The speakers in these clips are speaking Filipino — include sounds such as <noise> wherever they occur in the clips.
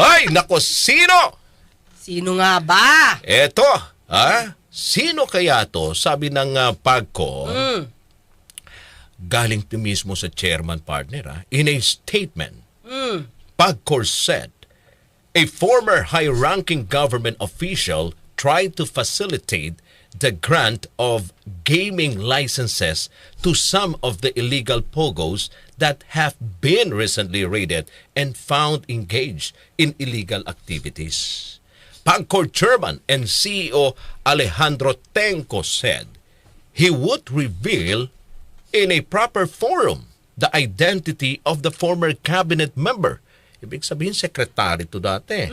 Ay, nako, sino? Sino nga ba? Eto, ha? Sino kaya to? Sabi ng uh, PAGCO, Mm. galing mismo sa chairman partner, ha? In a statement, Mm. PAGCOR said, a former high-ranking government official tried to facilitate the grant of gaming licenses to some of the illegal pogos that have been recently raided and found engaged in illegal activities. PAGCOR chairman and CEO Alejandro Tenco said he would reveal in a proper forum the identity of the former cabinet member. Ibig sabihin, sekretary to dati.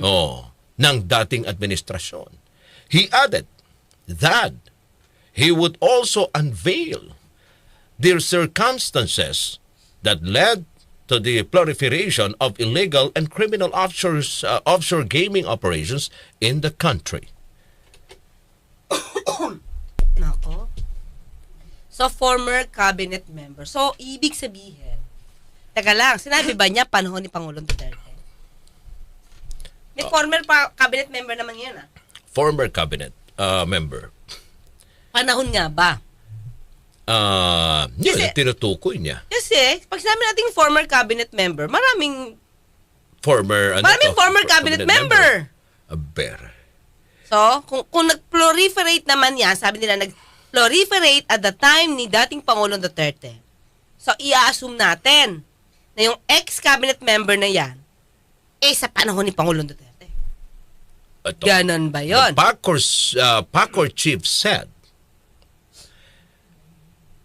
Oh, ng dating administrasyon. He added that he would also unveil the circumstances that led to the proliferation of illegal and criminal offshore, uh, offshore gaming operations in the country. <coughs> Nako. So, former cabinet member. So, ibig sabihin, teka lang, sinabi ba niya panahon ni Pangulong Duterte? May Oh. former pa- cabinet member naman yan ah. Former cabinet uh, member. Panahon nga ba? Uh, yun, Kasi- tinutukoy niya. Kasi, pag sinabi nating former cabinet member, maraming, Former, ano maraming to? former cabinet, member. Aber. So, kung, kung nag-proliferate naman yan, sabi nila, nag-proliferate at the time ni dating Pangulong Duterte. So, i-assume natin na yung ex-cabinet member na yan, eh sa panahon ni Pangulong Duterte. Ito. Ganon ba yun? The PACOR, uh, PACOR chief said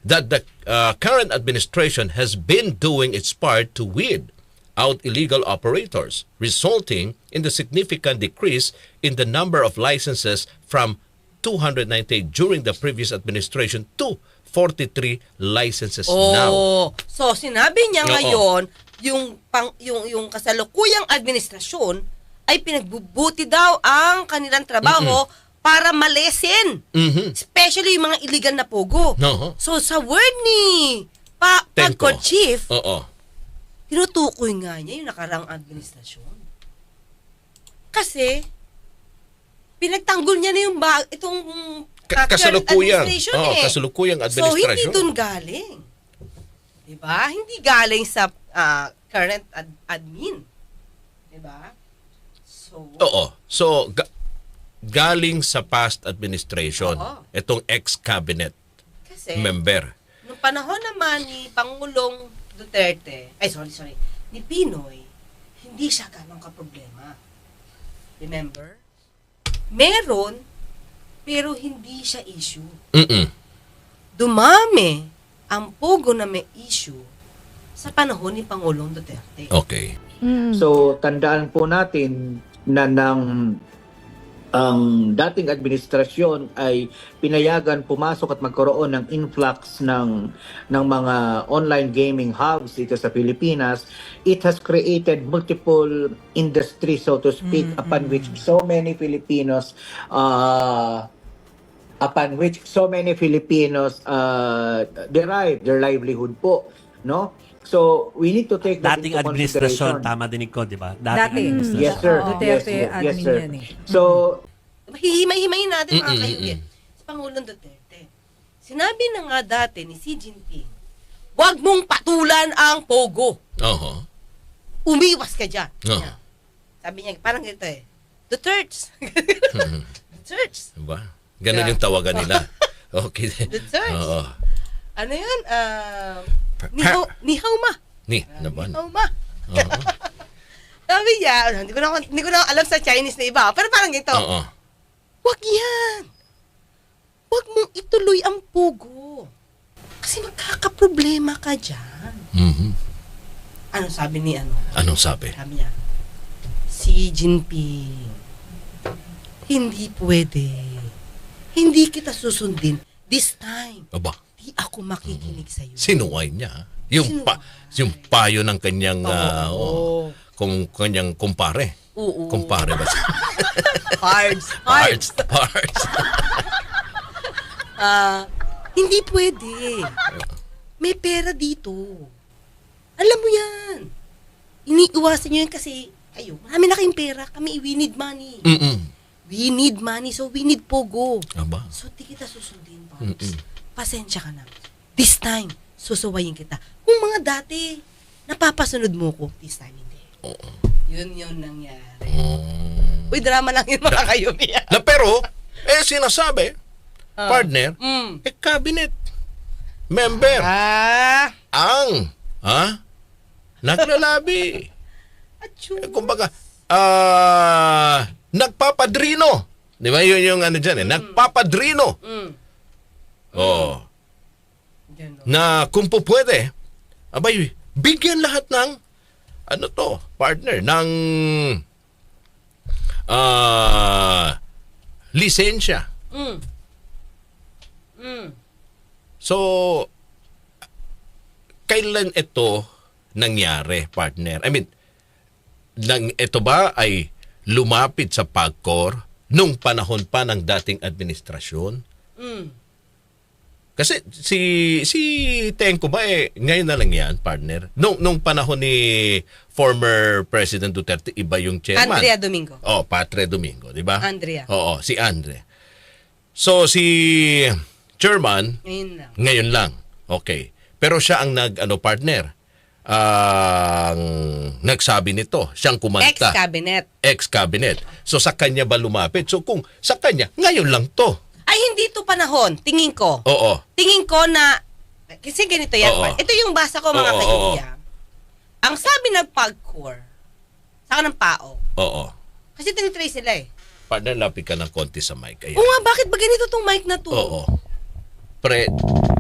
that the uh, current administration has been doing its part to weed out illegal operators, resulting in the significant decrease in the number of licenses from 298 during the previous administration to 43 licenses now. Oh, so sinabi niya Oo. ngayon, yung pang yung yung kasalukuyang administrasyon ay pinagbubuti daw ang kanilang trabaho para malesen. Mhm. Especially yung mga illegal na pogo. Oo. So sa word ni pa Tenko. Pagcor Chief, Oo. tinutukoy nga niya yung nakarang administrasyon. Kasi pinagtanggol niya na yung ba itong Ka- uh, kasalukuyang. administration Oo, eh. kasalukuyang So hindi dun galing. 'Di ba? Hindi galing sa ah, current ad- admin. 'Di ba? So Oo. So, ga- galing sa past administration, Oo. itong ex-cabinet kasi member. nung panahon naman ni Pangulong Duterte, ay sorry, sorry, ni Pinoy, hindi siya ganong kaproblema. Remember? Meron, pero hindi siya issue. Mm-mm. Dumami ang pogo na may issue sa panahon ni Pangulong Duterte. Okay. So, tandaan po natin na ng ang dating administrasyon ay pinayagan pumasok at magkaroon ng influx ng ng mga online gaming hubs dito sa Pilipinas. It has created multiple industries so to speak upon which so many Filipinos uh, upon which so many Filipinos uh, derive their livelihood po no so we need to take that Dating into administrasyon, consideration. tama dinig ko, di ba? Dating Dati. administrasyon. Yes, sir. Oo. yes, Duterte yes, admin sir. yan eh. So, Hihimay-himayin natin mga kainggit. Si Pangulong Duterte. Sinabi na nga dati ni Xi Jinping, huwag mong patulan ang pogo. Oo. Umiwas ka dyan. Oo. Yan. Sabi niya, parang ganito eh. Duterts. Duterts. <laughs> Diba? Ganun Yeah. yung tawagan nila. <laughs> Okay. The church. Oo. Ano yun? Uh, Pa- nihaw, nihaw ma. Ni, naman. Nihaw ma. Oo. <laughs> Sabi niya, hindi ko, na, hindi ko na alam sa Chinese na iba. Pero parang ito, Oo. Huwag yan. Huwag mong ituloy ang pugo. Kasi magkakaproblema ka dyan. Mhm. Ano sabi ni ano? Anong sabi? Sabi niya, Xi Jinping, hindi pwede. Hindi kita susundin. This time, Aba, di ako makikinig sa'yo. sinuway niya. Yung pa, yung payo ng kanyang ah, oh, kung kanyang kumpare. Oo. Kumpare ba? siya? Cards. <laughs> Parts. Parts. <laughs> Ah, hindi pwede. May pera dito. Alam mo yan. Iniiwasan nyo yan kasi kayo, marami na kayong pera, kami, we need money. Mm-mm. We need money, so we need pogo. Aba. So, di kita susundin, Pops. Mm-mm. Pasensya ka na. This time, susuwayin kita. Kung mga dati, napapasunod mo ko, this time hindi. Oo. Yun yun nangyari. Mm. Uy, drama lang yun mga kayo. Mia. Na pero, eh sinasabi, Ah. partner, Mm. eh cabinet member Ah! ang ha? Naglalabi. <laughs> Achoo. Eh, kumbaga, ah, nagpapadrino. Di ba yun yung ano dyan eh? Nagpapadrino. Mm. Oo. Na kung po pwede, abay, bigyan lahat ng, ano to, partner, ng, ah, lisensya. Mm. Mm. So, kailan ito nangyari, partner? I mean, nang ito ba ay lumapit sa PAGCOR nung panahon pa ng dating administrasyon? Mm. Kasi si si Tenko ba eh ngayon na lang yan, partner. Nung nung panahon ni former President Duterte iba yung chairman. Andrea Domingo. Oh, Patre Domingo, di ba? Andrea. Oo, si Andre. So si chairman Ngayon lang. ngayon lang. Okay. Pero siya ang nag ano partner. Ang nagsabi nito, siyang kumanta. Ex-cabinet. Ex-cabinet. So sa kanya ba lumapit? So kung sa kanya, ngayon lang to. Ay, hindi to panahon. Tingin ko. Oo. Tingin ko na, kasi ganito yan. Oo. Ito yung basa ko mga Oo, kaibigan. Ang sabi ng PAGCOR, saka ng PAO, Oo. kasi tinitrace sila eh. Partner, lapit ka ng konti sa mic. Ayan. Oo nga, bakit ba ganito tong mic na to? Oo. Pre,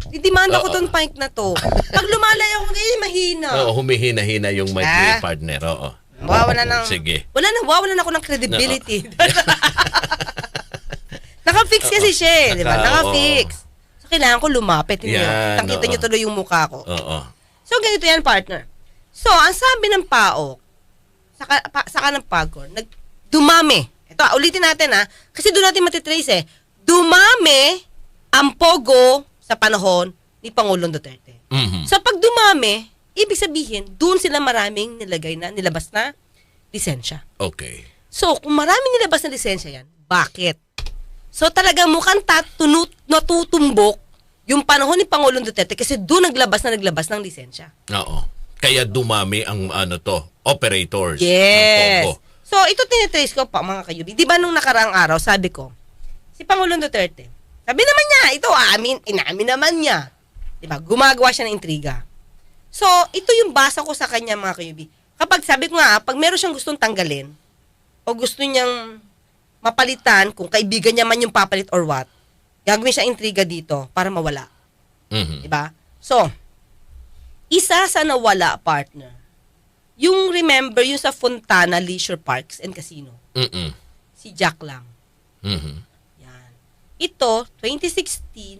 Didimanda ko Oo. tong mic na to. Pag lumalayo ako, eh, mahina. oo, humihina-hina yung mic Ah. ni partner. Oo. Wawala ng... Sige. Wala na, wawalan ako ng credibility. <laughs> Naka-fix kasi siya eh, di ba? Naka- Naka-fix. So, kailangan ko lumapit. Hindi Yan, Nakita oo. niyo tuloy yung mukha ko. Oo. So, ganito yan, partner. So, ang sabi ng PAO, saka, pa, saka ng PAGCOR, nag, dumami. Ito, ah, ulitin natin ha, kasi doon natin matitrace eh. Dumami ang pogo sa panahon ni Pangulong Duterte. Mhm. So, pag dumami, ibig sabihin, doon sila maraming nilagay na, nilabas na lisensya. Okay. So, kung maraming nilabas na lisensya yan, bakit? So, talagang mukhang tatunut, natutumbok yung panahon ni Pangulong Duterte kasi doon naglabas na naglabas ng lisensya. Oo. Kaya dumami ang ano to, operators ng Yes. Pogo. So, ito tinitrace ko pa mga kayubi. Di ba nung nakaraang araw, sabi ko, si Pangulong Duterte, sabi naman niya, ito amin, inamin naman niya. Di ba? Gumagawa siya ng intriga. So, ito yung basa ko sa kanya mga kayubi. Kapag sabi ko nga, pag meron siyang gustong tanggalin, o gusto niyang mapalitan, kung kaibigan niya man yung papalit or what, gagawin siya intriga dito para mawala. Mhm. Diba? So, isa sa nawala, partner, yung remember, yung sa Fontana Leisure Parks and Casino, Mhm. si Jack lang. Mhm. Yan. Ito, 2016,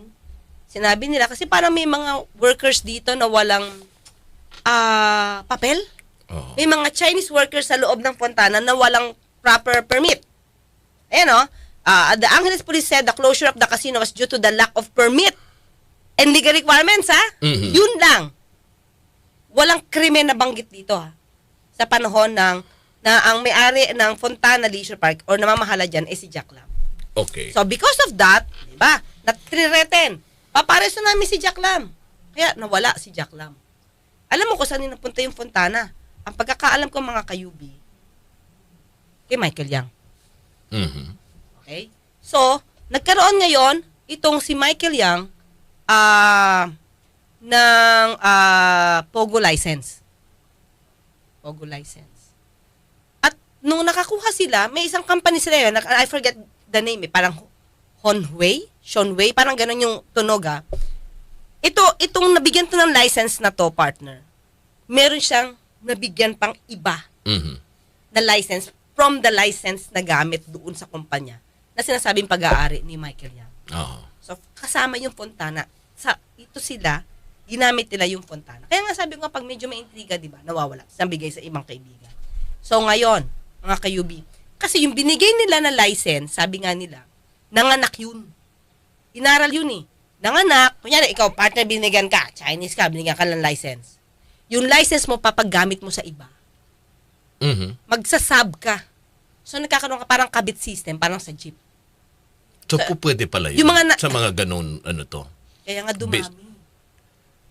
sinabi nila, kasi parang may mga workers dito na walang ah papel. Oo. May mga Chinese workers sa loob ng Fontana na walang proper permit. Ayan o. Ah, the Angeles Police said the closure of the casino was due to the lack of permit and legal requirements, ha? Mhm. Yun lang. Walang krimen na banggit dito, ha? Sa panahon ng na ang may-ari ng Fontana Leisure Park or namamahala dyan ay si Jack Lam. Okay. So, because of that, di ba, natrireten. Papareso namin si Jack Lam. Kaya nawala si Jack Lam. Alam mo kung saan napunta yung Fontana? Ang pagkakaalam ko mga kayubi, kay Michael Yang. Mhm. Okay? So, nagkaroon ngayon itong si Michael Yang ah ng ah, Pogo license. Pogo license. At nung nakakuha sila, may isang company sila yun, I forget the name eh, parang Honway, Shonway, parang ganun yung tunog ah. Ito, itong nabigyan to ng license na to, partner, meron siyang nabigyan pang iba Mhm. na license from the license na gamit doon sa kumpanya na sinasabing pag-aari ni Michael Yang. Oo. So, kasama yung Fontana. Sa, ito sila, ginamit nila yung Fontana. Kaya nga sabi ko nga, pag medyo may intriga, di ba, nawawala. Nabigay sa ibang kaibigan. So, ngayon, mga kayubi, kasi yung binigay nila na license, sabi nga nila, nanganak yun. Inaral yun eh. Nanganak, kunyari, ikaw, partner, binigyan ka, Chinese ka, binigyan ka ng license. Yung license mo, papaggamit mo sa iba. Mhm. magsasab ka. So nagkakaroon ka parang kabit system, parang sa jeep. So, po pwede pala yun. Yung mga na- sa mga ganun, ano to. Kaya nga dumami.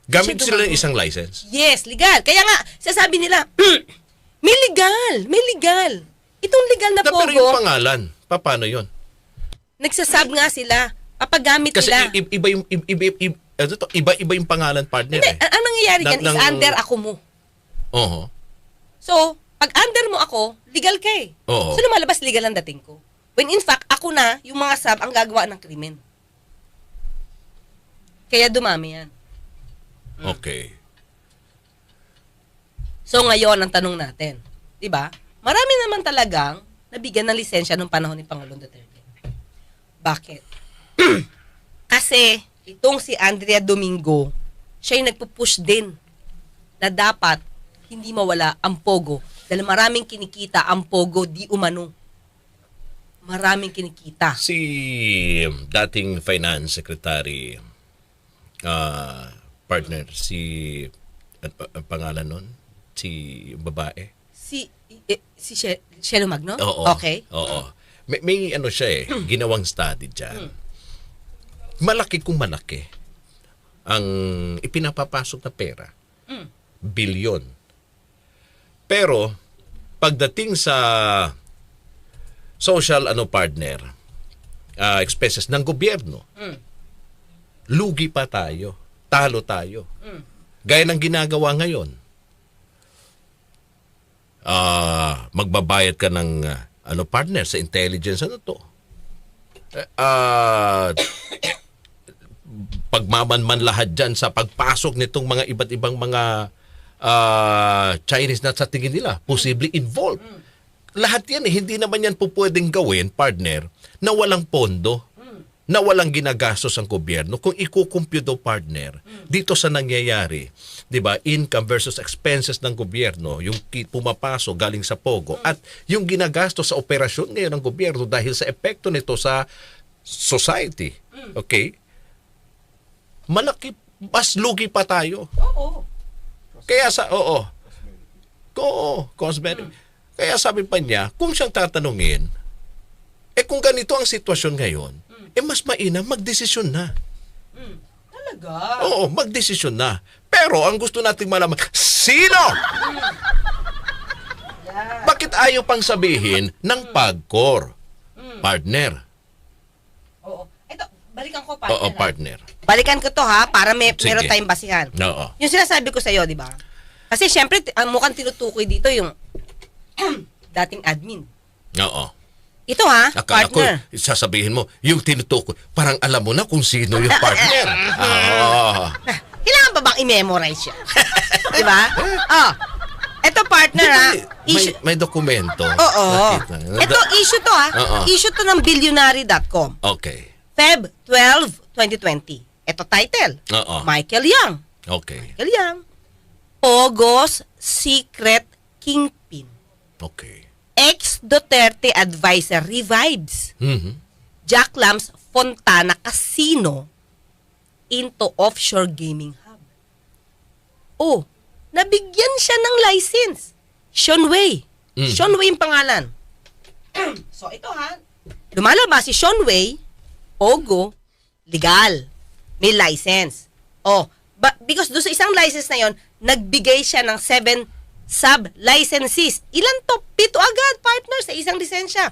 Gamit Kasi sila ng isang license. Yes, legal. Kaya nga, sasabi nila, <clears throat> may legal, may legal. Itong legal na Na, pero yung pogo, pangalan, pa- paano yun? nagsasab nga sila. Papagamit Kasi nila. i- iba yung iba, iba, iba, ano to, iba, iba yung pangalan partner Hindi, eh. ang, ang nangyayari Ng- dyan is ng- under ako mo. Oo. So, pag under mo ako, legal ka eh. Oo. So, lumalabas legal ang dating ko. When in fact, ako na, yung mga sub, ang gagawa ng krimen. Kaya dumami yan. Okay. So, ngayon, ang tanong natin, di ba? Marami naman talagang nabigyan ng lisensya nung panahon ni Pangulong Duterte. Bakit? <clears throat> Kasi, itong si Andrea Domingo, siya yung nagpo-push din na dapat hindi mawala ang Pogo. Dahil maraming kinikita ang Pogo di umano. Maraming kinikita. Si um, dating finance secretary ah, partner si ang ang pangalan nun si babae. Si, eh, si She- Shelo Magno? Oo. Okay. Oo. May, may ano siya eh, ginawang study diyan. Malaki kung malaki ang ipinapapasok na pera. Mm. Bilyon. Pero pagdating sa social ano partner ah, expenses ng gobyerno, Mm. lugi pa tayo. Talo tayo. Mm. Gaya ng ginagawa ngayon. Ah, magbabayad ka ng ah, ano partner sa intelligence ano to. Ah, pagmamanman lahat dyan sa pagpasok nitong mga iba't ibang mga ah, Chinese na sa tingin nila, possibly involved. Lahat yan eh, hindi naman yan po pwedeng gawin, partner, na walang pondo, na walang ginagastos ang gobyerno. Kung ikukumpute daw, partner, dito sa nangyayari, di ba, income versus expenses ng gobyerno, yung pumapasok galing sa POGO, at yung ginagastos sa operasyon ngayon ng gobyerno dahil sa epekto nito sa society, okay, malaki, mas lugi pa tayo. Oo. Kaya sa, oo. Oo, cosmetic. Kaya sabi pa niya, kung siyang tatanungin, eh kung ganito ang sitwasyon ngayon, eh mas mainam magdesisyon na. Talaga? Oo, magdesisyon na. Pero ang gusto nating malaman, sino? Bakit ayaw pang sabihin ng pagkor? Partner. Balikan ko partner. Oo, ha? partner. Balikan ko to ha, para may, Sige. meron tayong basihan. Oo. Yung sinasabi ko sa'yo, di ba? Kasi syempre, t- ang mukhang tinutukoy dito yung <clears throat> dating admin. Oo. Ito ha, Akala ko, partner. sasabihin mo, yung tinutukoy, parang alam mo na kung sino yung partner. <laughs> Oo. Kailangan ba bang i-memorize siya? <laughs> di ba? Oh. Ito partner ha. May, Issue, may dokumento. Oo. Nakita. Ito issue to ha. Oo. Issue to ng billionary.com. Okay. Feb 12, 2020. Ito title. Oo. Michael Young. Okay. Michael Young. Pogo's Secret Kingpin. Okay. Ex-Duterte Advisor revives. Mhm. Jack Lamb's Fontana Casino into offshore gaming hub. Oh, nabigyan siya ng license. Sean Wei. Mm. Sean Wei yung pangalan. <clears throat> so ito ha, lumalabas si Sean Wei, Pogo, legal. May license. Oh, ba, because doon sa isang license na yon, nagbigay siya ng seven sub-licenses. Ilan to? Pito agad, partner, sa isang lisensya.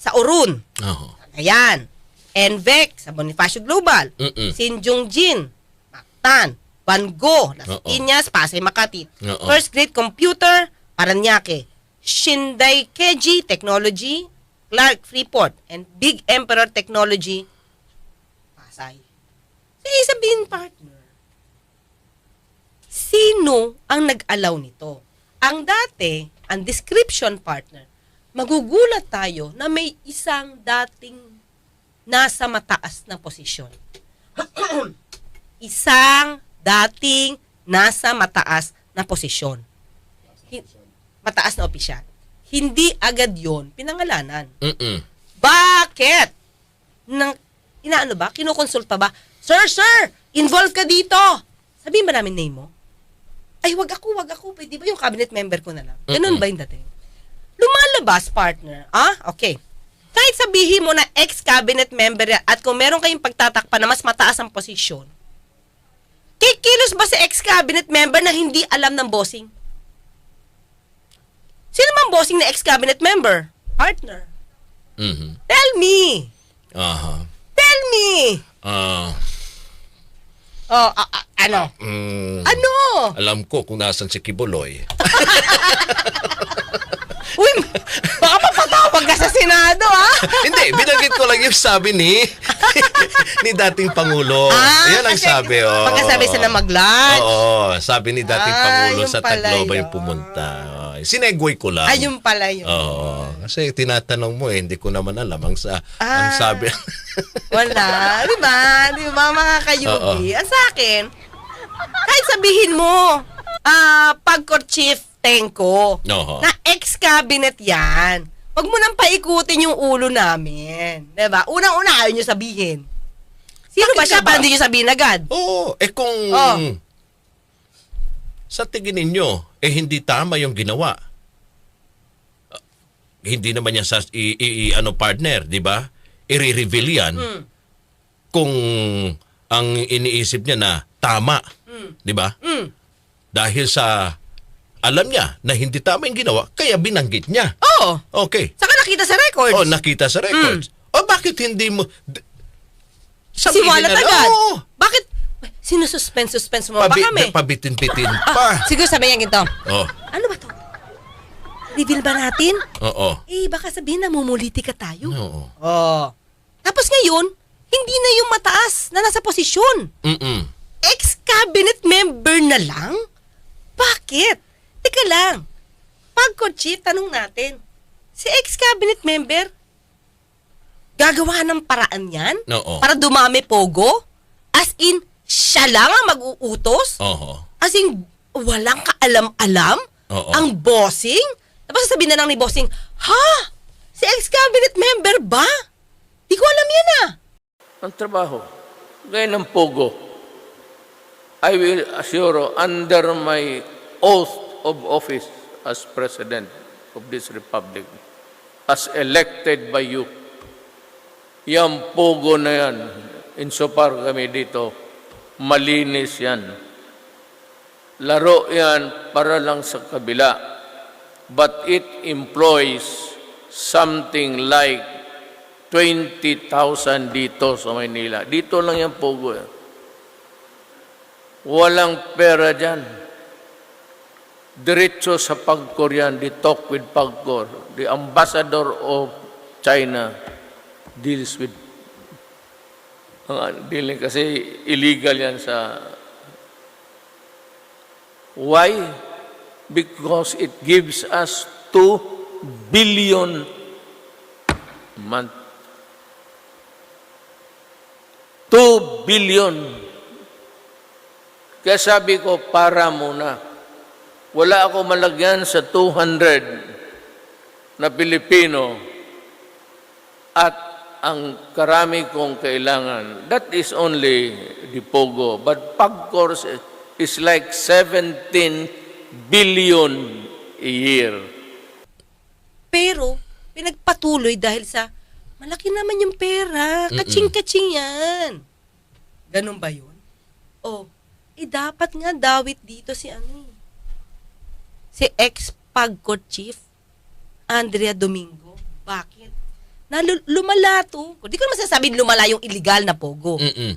Sa Orun, Oo. Ayan. NVEC sa Bonifacio Global. Mm-mm. Sinjung Jin. Mactan. Van Gogh. Las Oo. Piñas, Pasay, Makati. Oo. First Great Computer, Paranaque. Shindai Keji Technology, Clark Freeport, and Big Emperor Technology, Pasay. Sige, sabihin, partner. Sino ang nag-allow nito? Ang dati, ang description partner, magugulat tayo na may isang dating nasa mataas na posisyon. <clears throat> isang dating nasa mataas na posisyon. Mataas na opisyal. Hindi agad yon pinangalanan. Mm-mm. Bakit? Nang, inaano ba? Kinukonsulta ba? Sir, sir, involved ka dito. Sabihin ba namin name mo? Ay, wag ako, wag ako. Pwede ba yung cabinet member ko na lang? Ganun Mm-mm. ba yung dating? lumalabas, partner. Ah, okay. Kahit sabihin mo na ex-cabinet member yan at kung meron kayong pagtatakpan na mas mataas ang posisyon, kikilos ba si ex-cabinet member na hindi alam ng bossing? Sino bang bossing na ex-cabinet member? Partner. Mhm. Tell me. Aha. Tell me. Ah, Oh, a- a- ano? mm, Ano? alam ko kung nasan si Kibuloy. <laughs> Uy, baka mapatawag ka sa Senado, ha? Hindi, binanggit ko lang yung sabi ni ni dating Pangulo. Yan ang Ah, sabi, oh. Pagkasabi sa na mag-lunch. Oo, sabi ni dating Ah, Pangulo sa Tacloba yun. yung pumunta. Oh, Sinegway ko lang. Ayun pala yun. Oo, kasi tinatanong mo eh, hindi ko naman alam ang, sa, ang Ah. sabi. <laughs> Wala. Di ba? Di ba, mga kayubi? Ang sa akin, kahit sabihin mo, ah, pagkor chief Tenko, Oo. na ex-cabinet yan, wag mo nang paikutin yung ulo namin. Di ba? Unang-una, ayaw nyo sabihin. Sino Bakit ba siya hindi nyo sabihin agad? Oo, eh kung Oh. sa tingin ninyo, eh hindi tama yung ginawa. Ah, hindi naman yan sa i, i- i- ano partner, di ba? I-reveal yan Hmm. kung ang iniisip niya na tama, di ba? Mm. Dahil sa alam niya na hindi tama yung ginawa, kaya binanggit niya. Oo. Okay. Saka nakita sa records. Oh, nakita sa records. O bakit hindi mo d- Siwalat na agad. "Oo, Bakit? Sinususpense-suspense mo ba pabi- kami? pabitin-bitin Ah, pa. siguro sabi niya ginto. Oh, Ano ba to? Reveal ba natin? oo. Eh, baka sabihin na mumuliti ka tayo. Oo. Oh. Tapos ngayon, hindi na yung mataas na nasa posisyon. Mm-mm. Ex-cabinet member na lang? Bakit? Teka lang. Pagko chief, tanong natin. Si ex-cabinet member, gagawa ng paraan yan? Oo. Para dumami pogo? As in, siya lang ang mag-uutos? Oo. As in, walang kaalam-alam? Oo. Ang bossing? Tapos sasabihin na lang ni bossing, Ha? Si ex-cabinet member ba? Di ko alam yan ah. ang trabaho. Gaya ng Pogo. I will assure under my oath of office as President of this Republic, as elected by you, yung Pogo na yan, insofar kami dito, malinis yan. Laro yan para lang sa kabila. But it employs something like 20,000 dito sa Maynila. Dito lang yung Pogo. eh. Walang pera dyan. Diretso sa Pagcor yan. They talk with Pagcor. The ambassador of China deals with ang dealing kasi illegal yan sa Why? Because it gives us 2 billion month 2 billion. Kaya sabi ko, para muna. Wala ako malagyan sa 200 na Pilipino at ang karami kong kailangan. That is only the Pogo. But Pagcor is like 17 billion a year. Pero, pinagpatuloy dahil sa, malaki naman yung pera. Kaching-kaching yan. Ganun ba yun? Oh, eh dapat nga dawit dito si ano eh. Si ex-Pagcor Chief, Andrea Domingo. Bakit? Na lu- lumala to. Di ko naman sasabing lumala yung illegal na pogo. Mm-mm.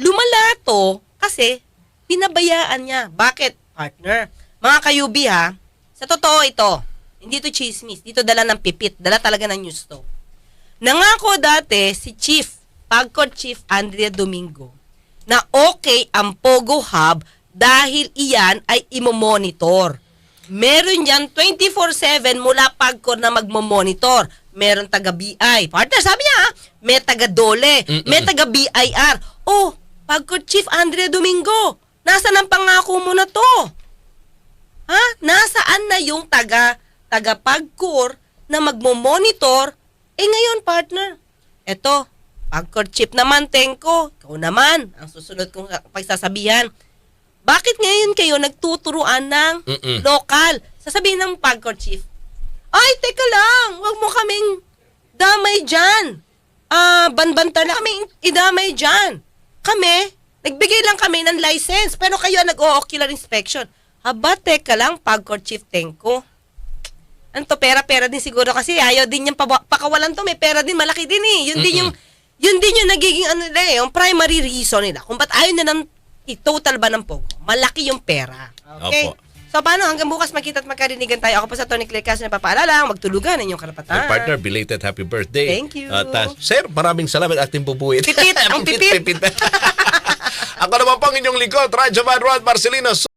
Lumala to kasi pinabayaan niya. Bakit, partner? Mga kayubi ha, sa totoo ito, hindi to chismis, dito dala ng pipit, dala talaga ng news to. Nangako dati si Chief, Pagcor Chief Andrea Domingo, na okay ang Pogo Hub dahil iyan ay imomonitor. Meron yan 24-7 mula Pagcor na magmomonitor. Meron taga BI. Partner, sabi niya, ha? may taga Dole, may taga BIR. Oh, Pagcor Chief Andrea Domingo, nasa ang pangako mo na to? Ha? Nasaan na yung taga taga Pagcor na magmo-monitor? Eh ngayon, partner, eto, Pagcor Chief naman, Tengko. Ikaw naman, ang susunod kong pagsasabihan. Bakit ngayon kayo nagtuturuan ng Mm-mm. lokal? Sasabihin ng Pagcor Chief, Ay, teka lang. Huwag mo kaming damay dyan. Ah, banbanta na kaming idamay dyan. Kami, nagbigay lang kami ng license, pero kayo ang nag-o-ocular inspection. Aba, teka lang, pagkor chief tenko. Ano to, pera-pera din siguro kasi ayaw din yung pakawalan to, may pera din, malaki din eh. Yun din yung, yun din yung nagiging ano nila eh, yung primary reason nila. Kung ba't ayaw na ng i-total ba ng pogo, malaki yung pera. Okay? Opo. So paano, hanggang bukas magkita at magkarinigan tayo. Ako pa sa Tony Claire Castro na papaalala, magtulugan inyong karapatan. My partner, belated happy birthday. Thank you. At, uh, sir, maraming salamat ating bubuin. Pipit, ang <laughs> pipit. <laughs> Ako naman pang inyong lingkod, Radyo Man Rod Marcelino.